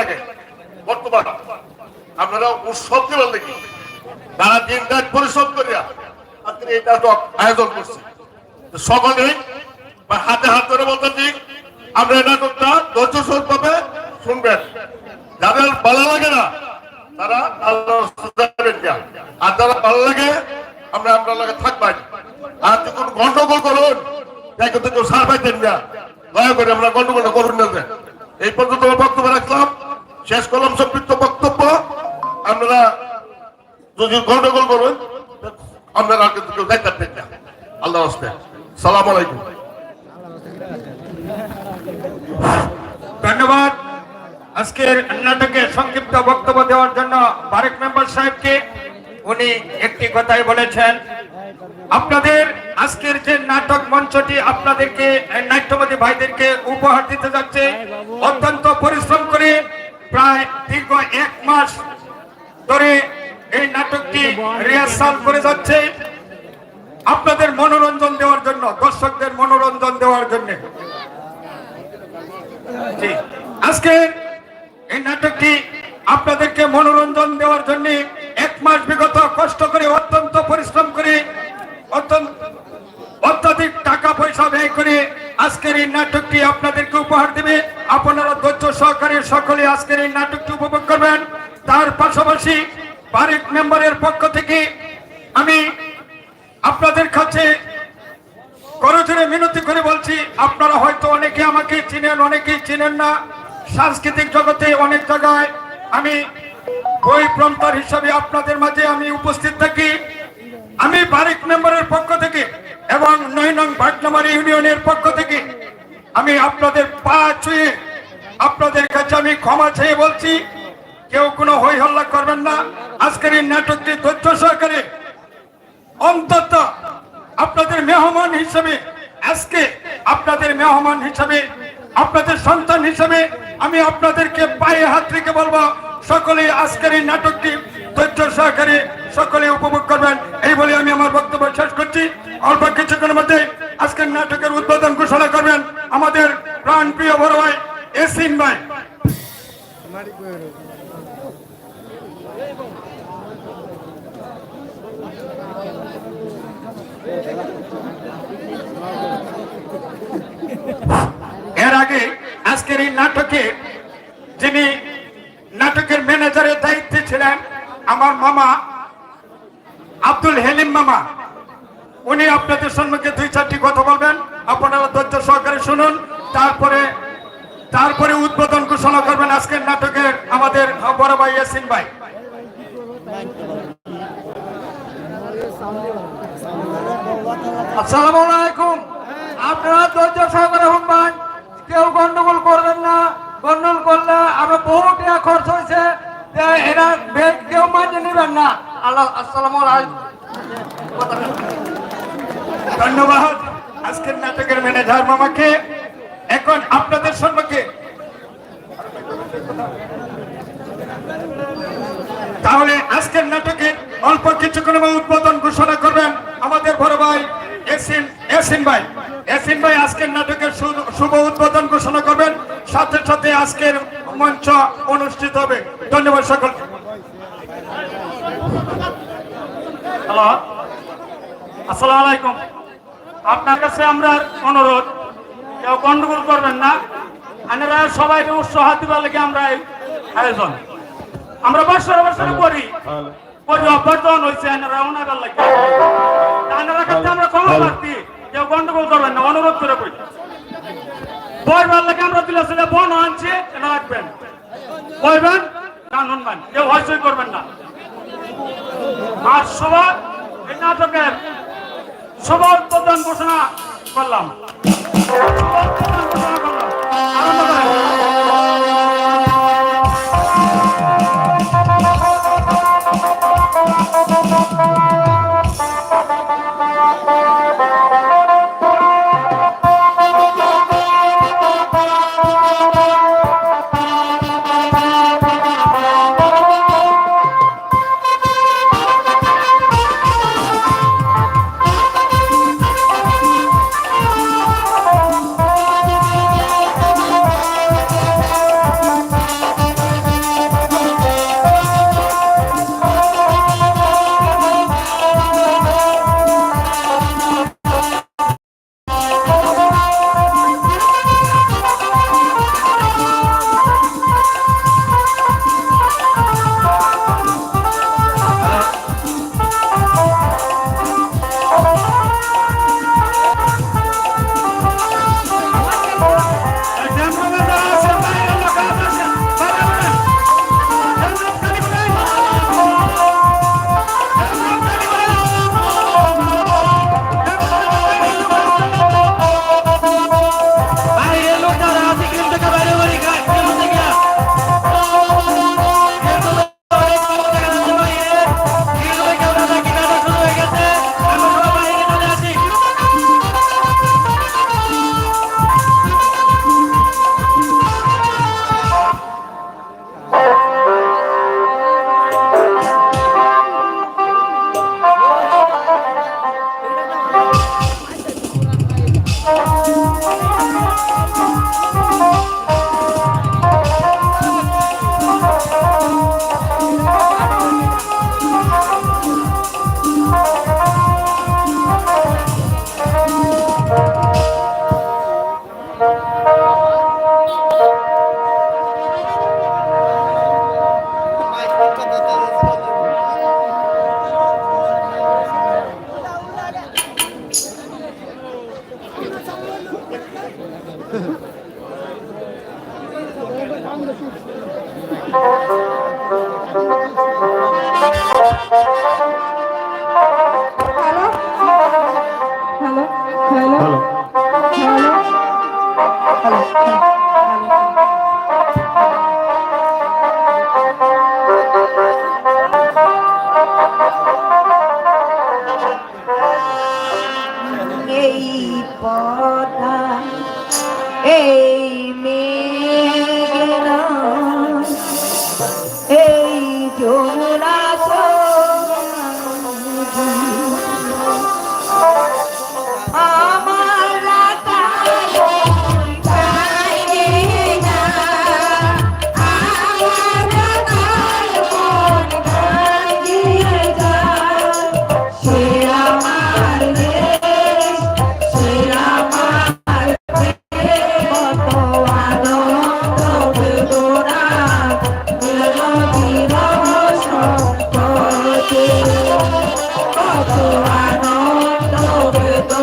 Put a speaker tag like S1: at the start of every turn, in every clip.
S1: লাগে। বর্তমান আপনারা উৎসব দিবেন নাকি তারা দিন রাত পরিশ্রম করিয়া আমরা আর ভালো লাগে, আমরা লাগে আর গন্ডগোল করুন দয়া করে আমরা গন্ডগোলটা করুন এই পর্যন্ত শেষ কলম সম্পৃক্ত বক্তব্য। আপনারা যদি গন্ডগোল করুন, আপনারা কিন্তু কেউ না। আল্লাহ হস্তে সালাম আলাইকুম।
S2: ধন্যবাদ। আজকের নাটকে সংক্ষিপ্ত বক্তব্য দেওয়ার জন্য বারেক মেম্বার সাহেবকে উনি একটি কথাই বলেছেন। আপনাদের আজকের যে নাটক মঞ্চটি আপনাদেরকে, নাট্যবাদী ভাইদেরকে উপহার দিতে যাচ্ছে, অত্যন্ত পরিশ্রম করে প্রায় দীর্ঘ এক মাস ধরে এই নাটকটি রিহার্সাল করে যাচ্ছে। আপনাদের মনোরঞ্জন দেওয়ার জন্য, দর্শকদের মনোরঞ্জন দেওয়ার জন্য। আজকে এই নাটকটি আপনাদেরকে মনোরঞ্জন দেওয়ার জন্য এক মাস বিগত কষ্ট করে, অত্যন্ত পরিশ্রম করে, অত্যন্ত অত্যাধিক টাকা পয়সা ব্যয় করে আজকের এই নাটকটি আপনাদেরকে উপহার দেবে। আপনারা ধৈর্য সহকারে সকলে আজকের এই নাটকটি উপভোগ করবেন। তার পাশাপাশি বারেক মেম্বারের পক্ষ থেকে আমি আপনাদের কাছে করজোরে মিনতি করে বলছি, আপনারা হয়তো অনেকে আমাকে চিনেন, অনেকেই চিনেন না। সাংস্কৃতিক জগতে অনেক জায়গায় আমি বই প্রমতার হিসাবে আপনাদের মাঝে আমি উপস্থিত থাকি। আমি বারিক মেম্বারের পক্ষ থেকে এবং নয় নং ভাটনামারি ইউনিয়নের পক্ষ থেকে আমি আপনাদের পা ছুঁয়ে আপনাদের কাছে আমি ক্ষমা চেয়ে বলছি, কেউ কোনো হই হল্লা করবেন না। আজকের এই নাটকটি ধৈর্য সহকারে অন্তত আপনাদের মেহমান হিসেবে, আজকে আপনাদের মেহমান হিসেবে, আপনাদের সন্তান হিসেবে আমি আপনাদেরকে পায়ে হাত রেখে বলব সকলে আজকের এই নাটকটি ধৈর্য সহকারে সকলে উপভোগ করবেন। এই বলে আমি আমার বক্তব্য শেষ করছি। অল্প কিছুক্ষণের মধ্যে আজকের নাটকের উদ্বোধন এর আগে আজকের এই নাটকে যিনি নাটকের ম্যানেজারের দায়িত্বে ছিলেন আমার মামা আব্দুল হেলিম মামা, উনি আপনাদের সম্মুখে দুই, চারটি কথা বলবেন। আপনারা ধৈর্য সহকারে শুনুন। তারপরে তারপরে উদ্বোধন ঘোষণা করবেন আজকের নাটকের আমাদের বড় ভাই ইয়াসিন ভাই।
S3: আসসালামু আলাইকুম। আপনারা ধৈর্য সহকারে শুনবেন কেউ গন্ডগোল করবেন না, গন্ডগোল করলে আমরা বহু টাকা খরচ হয়েছে। এরা কেউ মাঝে নেবেন না। আল্লাহ, আসসালামু
S2: ধন্যবাদ। আজকের নাটকের ম্যানেজার মামাকে, এখন আপনাদের সম্মুখে। তাহলে আজকের নাটকের অল্প কিছুক্ষণ উদ্বোধন ঘোষণা করবেন আমাদের বড় ভাই এসিন এসিন ভাই এসিন ভাই আজকের নাটকের শুভ উদ্বোধন ঘোষণা করবেন। সাথে সাথে আজকের মঞ্চ অনুষ্ঠিত হবে। ধন্যবাদ সকল।
S4: হ্যালো আসসালামু আলাইকুম। আপনার কাছে আমরা অনুরোধ কেউ গন্ডগোল করবেন না। আপনারা সবাইকে উৎসাহ দিবার লেগে আমরা আয়োজন। আমরা বছর বছর করি। করি অভ্যর্থন হয়েছে লাগে। আপনারা কাছে আমরা ক্ষমা প্রার্থী। কেউ গন্ডগোল করবেন না অনুরোধ করে করি। বইবার লাগে আমরা দিলে সেটা বন আনছি রাখবেন। বইবেন গান শুনবেন কেউ হয়সই করবেন না। আর সভা এই নাটকের সভা উদ্বোধন ঘোষণা করলাম। ঘোষণা করলাম।
S5: এই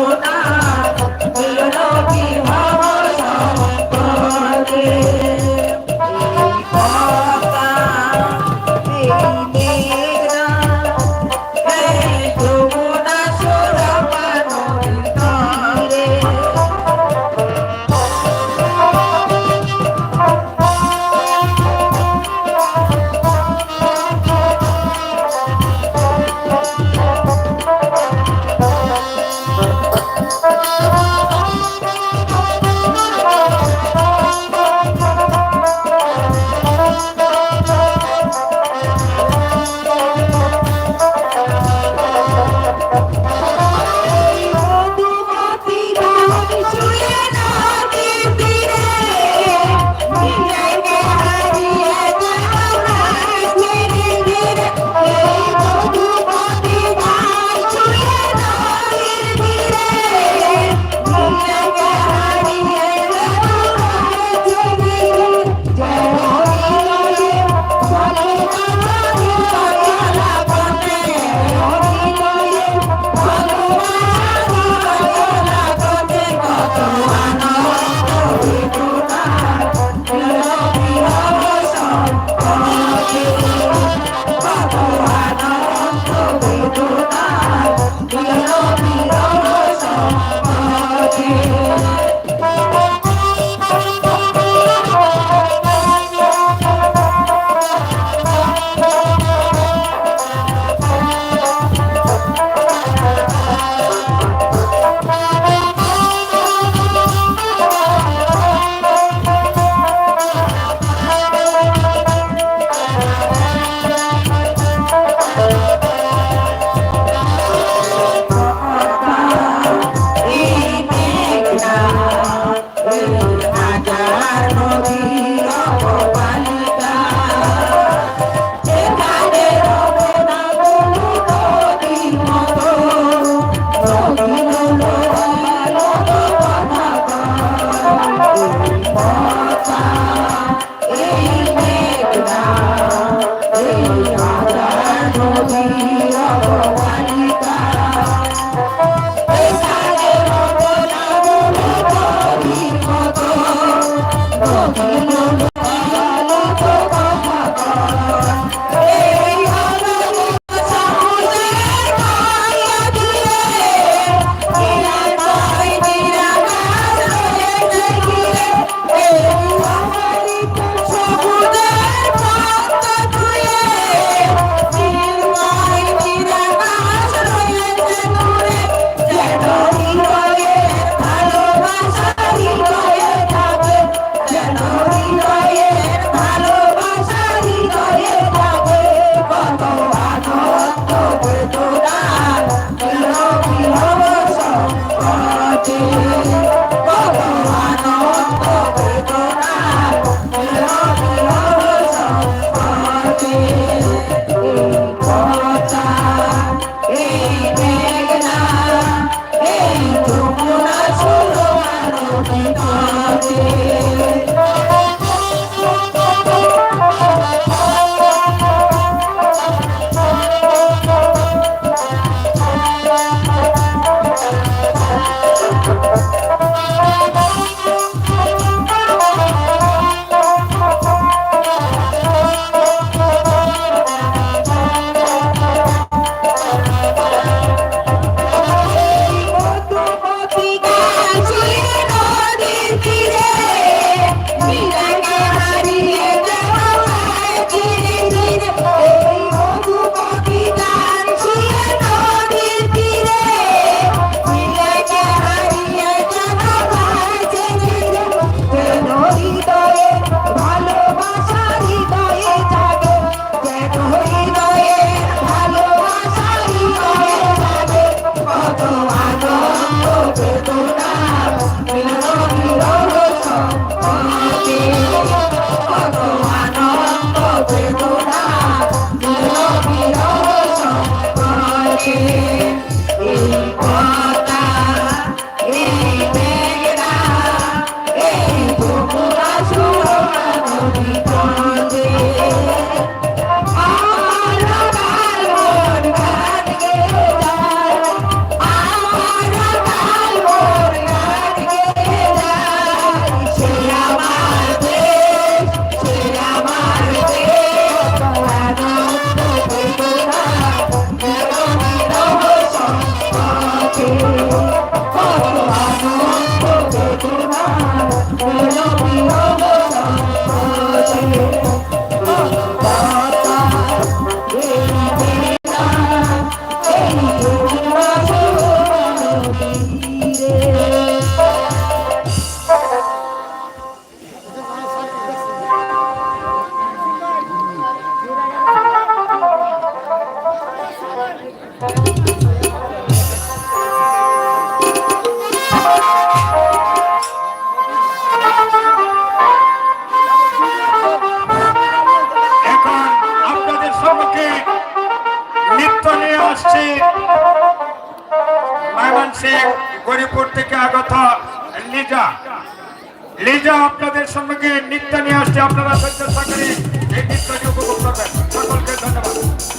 S5: Oh, এই
S2: লিজা। লিজা আপনাদের সঙ্গে নিত্য নিয়ে আসছে। আপনারা এই সকলকে ধন্যবাদ।